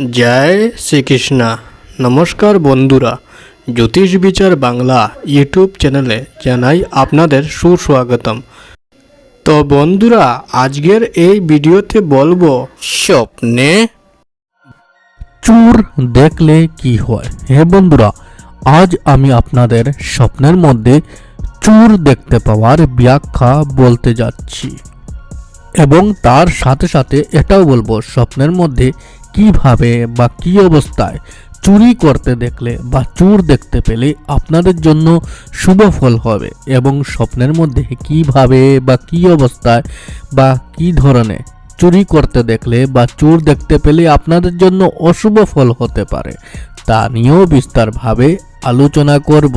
জয় শ্রীকৃষ্ণা। নমস্কার বন্ধুরা, জ্যোতিষ বিচার বাংলা ইউটিউব চ্যানেলে জানাই আপনাদের সুস্বাগতম। তো বন্ধুরা, আজকের এই ভিডিওতে বলব, স্বপ্নে চুর দেখলে কি হয়? হে বন্ধুরা, আজ আমি আপনাদের স্বপ্নের মধ্যে চুর দেখতে পাওয়ার ব্যাখ্যা বলতে যাচ্ছি। এবং তার সাথে সাথে এটাও বলব, স্বপ্নের মধ্যে কীভাবে বা কি অবস্থায় চুরি করতে দেখলে বা চুর দেখতে পেলে আপনাদের জন্য শুভ ফল হবে এবং স্বপ্নের মধ্যে কীভাবে বা কি অবস্থায় বা কি ধরনের চুরি করতে দেখলে বা চোর দেখতে পেলে আপনাদের জন্য অশুভ ফল হতে পারে, তা নিয়েও বিস্তারভাবে আলোচনা করব।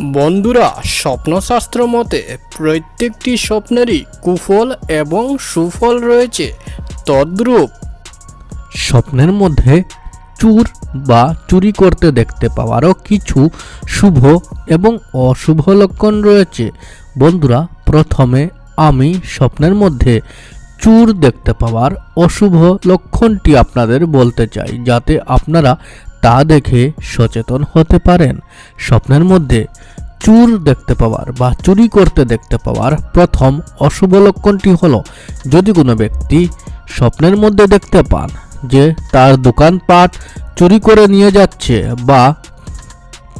বন্ধুরা, স্বপ্নশাস্ত্র মতে প্রত্যেকটি স্বপ্নেরই কুফল এবং সুফল রয়েছে। তদ্রূপ। স্বপ্নের মধ্যে চুর বা চুরি করতে দেখতে পাওয়ারও কিছু শুভ এবং অশুভ লক্ষণ রয়েছে। বন্ধুরা, প্রথমে আমি স্বপ্নের মধ্যে চুর দেখতে পাওয়ার অশুভ লক্ষণটি আপনাদের বলতে চাই, যাতে আপনারা তা দেখে সচেতন হতে পারেন। স্বপ্নের মধ্যে চুর দেখতে পাওয়ার বা চুরি করতে দেখতে পাওয়ার প্রথম অশুভ লক্ষণটি হলো, যদি কোনো ব্যক্তি স্বপ্নের মধ্যে দেখতে পান যে তার দোকানপাট চুরি করে নিয়ে যাচ্ছে বা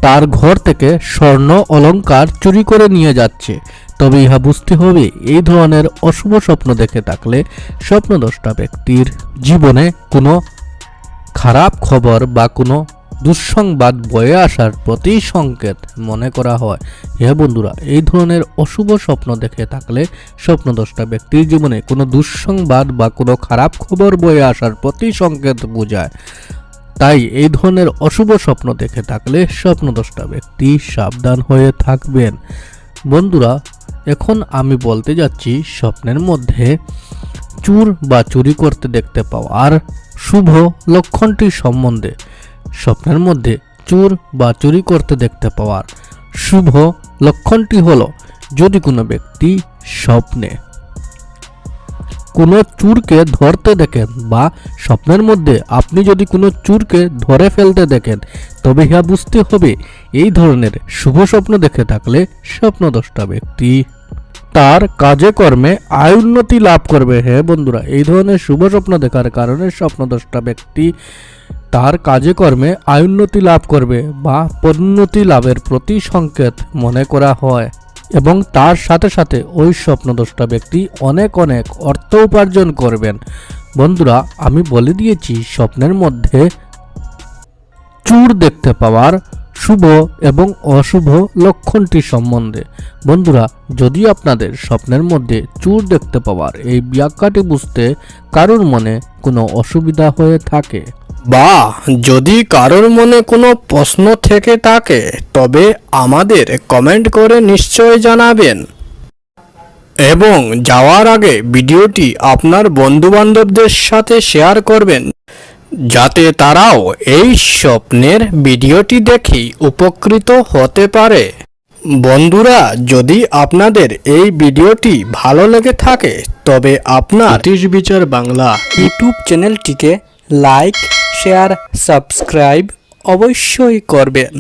তার ঘর থেকে স্বর্ণ অলংকার চুরি করে নিয়ে যাচ্ছে, তবে ইহা বুঝতে হবে এই ধরনের অশুভ স্বপ্ন দেখে থাকলে স্বপ্নদ্রষ্টা ব্যক্তির জীবনে কোনো খারাপ খবর বা কোনো দুঃসংবাদ বয়ে আসার প্রতি সংকেত মনে করা হয়। হে বন্ধুরা, এই ধরনের অশুভ স্বপ্ন দেখে থাকলে স্বপ্নদ্রষ্টা ব্যক্তির জীবনে কোনো দুঃসংবাদ বা কোনো খারাপ খবর বয়ে আসার প্রতি সংকেত বোঝায়। তাই এই ধরনের অশুভ স্বপ্ন দেখে থাকলে স্বপ্নদ্রষ্টা ব্যক্তি সাবধান হয়ে থাকবেন। বন্ধুরা, এখন আমি বলতে যাচ্ছি স্বপ্নের মধ্যে চুর বা চুরি করতে দেখতে পাওয়ার শুভ লক্ষণটি সম্বন্ধে স্বপ্নের মধ্যে চুর বা চুরি করতে দেখতে পাওয়ার শুভ লক্ষণটি হলো যদি কোনো ব্যক্তি স্বপ্নে কোনো চুরকে ধরতে দেখেন বা স্বপ্নের মধ্যে আপনি যদি কোনো চুরকে ধরে ফেলতে দেখেন, তবে ইহা বুঝতে হবে এই ধরনের শুভ স্বপ্ন দেখে থাকলে স্বপ্নদ্রষ্টা ব্যক্তি তার কাজে কর্মে আয় উন্নতি লাভ করবে। হে বন্ধুরা, এই ধরনের শুভ স্বপ্ন দেখার কারণে স্বপ্নদ্রষ্টা ব্যক্তি তার কাজে কর্মে আয় উন্নতি লাভ করবে বা পদোন্নতি লাভের প্রতি সংকেত মনে করা হয় এবং তার সাথে সাথে ওই স্বপ্নদ্রষ্টা ব্যক্তি অনেক অনেক অর্থ উপার্জন করবেন। বন্ধুরা, আমি বলে দিয়েছি, স্বপ্নের মধ্যে চুর দেখতে পাওয়ার শুভ এবং অশুভ লক্ষণটি সম্বন্ধে। বন্ধুরা যদি আপনাদের স্বপ্নের মধ্যে চুর দেখতে পাওয়ার এই ব্যাখ্যাটি বুঝতে কারোর মনে কোনো অসুবিধা হয়ে থাকে? বা, যদি কারোর মনে কোনো প্রশ্ন থেকে থাকে, তবে আমাদের কমেন্ট করে নিশ্চয় জানাবেন। এবং যাওয়ার আগে ভিডিওটি আপনার বন্ধুবান্ধবদের সাথে শেয়ার করবেন। যাতে তারাও এই স্বপ্নের ভিডিওটি দেখে উপকৃত হতে পারে। বন্ধুরা যদি আপনাদের এই ভিডিওটি ভালো লেগে থাকে তবে আপনার বিচার বাংলা ইউটিউব চ্যানেলটিকে লাইক শেয়ার সাবস্ক্রাইব অবশ্যই করবেন।